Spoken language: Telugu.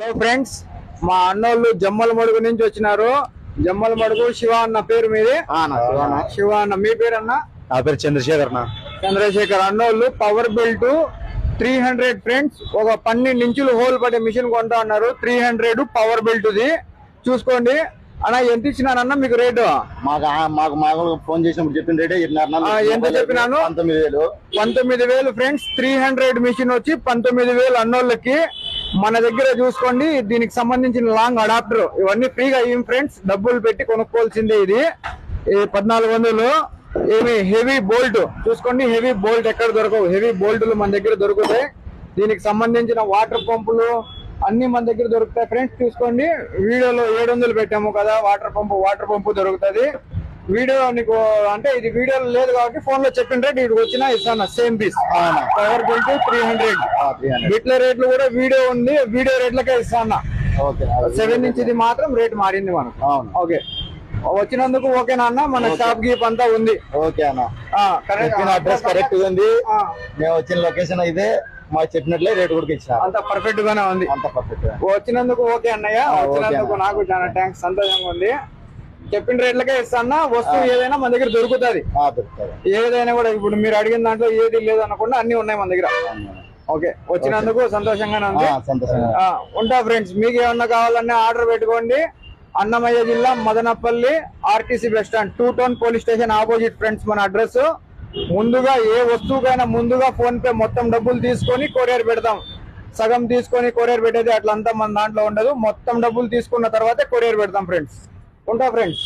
హలో ఫ్రెండ్స్ మా అన్నోళ్ళు జమ్మల మడుగు నుంచి వచ్చినారు. జమ్మల మడుగు శివ అన్న పేరు మీది. శివ అన్న. మీ పేరు అన్న నా పేరు చంద్రశేఖర్ నా చంద్రశేఖర్ అన్నోళ్ళు power belt three hundred friends ఒక పన్నెండు ఇంచులు హోల్ పడే మిషన్ కొంటా అన్నారు. త్రీ హండ్రెడ్ పవర్ బెల్ట్ ది. చూసుకోండి. అన్న ఎంత ఇచ్చినానన్న మీకు రేటు మాకు మాకు మాకు ఫోన్ చేసినప్పుడు చెప్పిన రేటే చెప్పినారు ఎంత చెప్పినాను? పంతొమ్మిది వేలు. పంతొమ్మిది వేలు ఫ్రెండ్స్ త్రీ హండ్రెడ్ మిషన్ వచ్చి పంతొమ్మిది వేలు అన్నోళ్ళకి. మన దగ్గర చూసుకోండి. దీనికి సంబంధించిన లాంగ్ అడాప్టర్ ఇవన్నీ ఫ్రీగా ఇవి ఫ్రెండ్స్. డబ్బులు పెట్టి కొనుక్కోవాల్సిందే ఇది. ఈ పద్నాలుగు వందలు. ఏమి హెవీ బోల్ట్. చూసుకోండి హెవీ బోల్ట్ ఎక్కడ దొరకవు. హెవీ బోల్ట్లు మన దగ్గర దొరుకుతాయి. దీనికి సంబంధించిన వాటర్ పంపులు అన్ని మన దగ్గర దొరుకుతాయి ఫ్రెండ్స్. చూసుకోండి. వీడియోలో ఏడు వందలు పెట్టాము కదా. వాటర్ పంపు వాటర్ పంపు దొరుకుతుంది. వీడియో నీకు అంటే ఇది వీడియోలో లేదు కాబట్టి ఫోన్లో చెప్పిన రేట్ ఇక్కడికి వచ్చినా ఇస్తాను. Same piece power bill three hundred బిట్ల రేట్లు కూడా వీడియో ఉంది వీడియో రేట్లకే ఇస్తాను ఓకే. సెవెన్ ఇంచ్ ఇది మాత్రం రేట్ మారింది అవును. ఓకే. వచ్చినందుకు ఓకేనా అన్న మన షాప్ గీప్ అంతా ఉంది. ఓకే అన్న. అడ్రస్ కరెక్ట్ ఉంది. మేము వచ్చిన లొకేషన్ ఇదే మాకు చెప్పినట్లే రేట్ కూడా ఇచ్చినారు అంతా పర్ఫెక్ట్ గానే ఉంది. అంత పర్ఫెక్ట్ వచ్చినందుకు ఓకే అన్నయ్య ఓకే వచ్చినందుకు. నాకు చాలా థ్యాంక్స్ సంతోషంగా ఉంది. చెప్పిన రేట్లకే ఇస్తాను వస్తువు ఏదైనా మన దగ్గర దొరుకుతుంది. ఏదైనా కూడా ఇప్పుడు మీరు అడిగిన దాంట్లో ఏది లేదు అనకుండా అన్ని ఉన్నాయి మన దగ్గర. ఓకే వచ్చినందుకు సంతోషంగానే ఉంది. ఉంటా ఫ్రెండ్స్ మీకు ఏమన్నా కావాలన్నా ఆర్డర్ పెట్టుకోండి. అన్నమయ్య జిల్లా Madanapalle RTC bus stand two town police station opposite friends మన అడ్రస్. ముందుగా ఏ వస్తువుకైనా ముందుగా ఫోన్ పే మొత్తం డబ్బులు తీసుకొని కొరియర్ పెడతాం. సగం తీసుకొని కొరియర్ పెట్టేది అట్లంతా మన దాంట్లో ఉండదు. మొత్తం డబ్బులు తీసుకున్న తర్వాతే కొరియర్ పెడతాం ఫ్రెండ్స్. ఉంటా ఫ్రెండ్స్.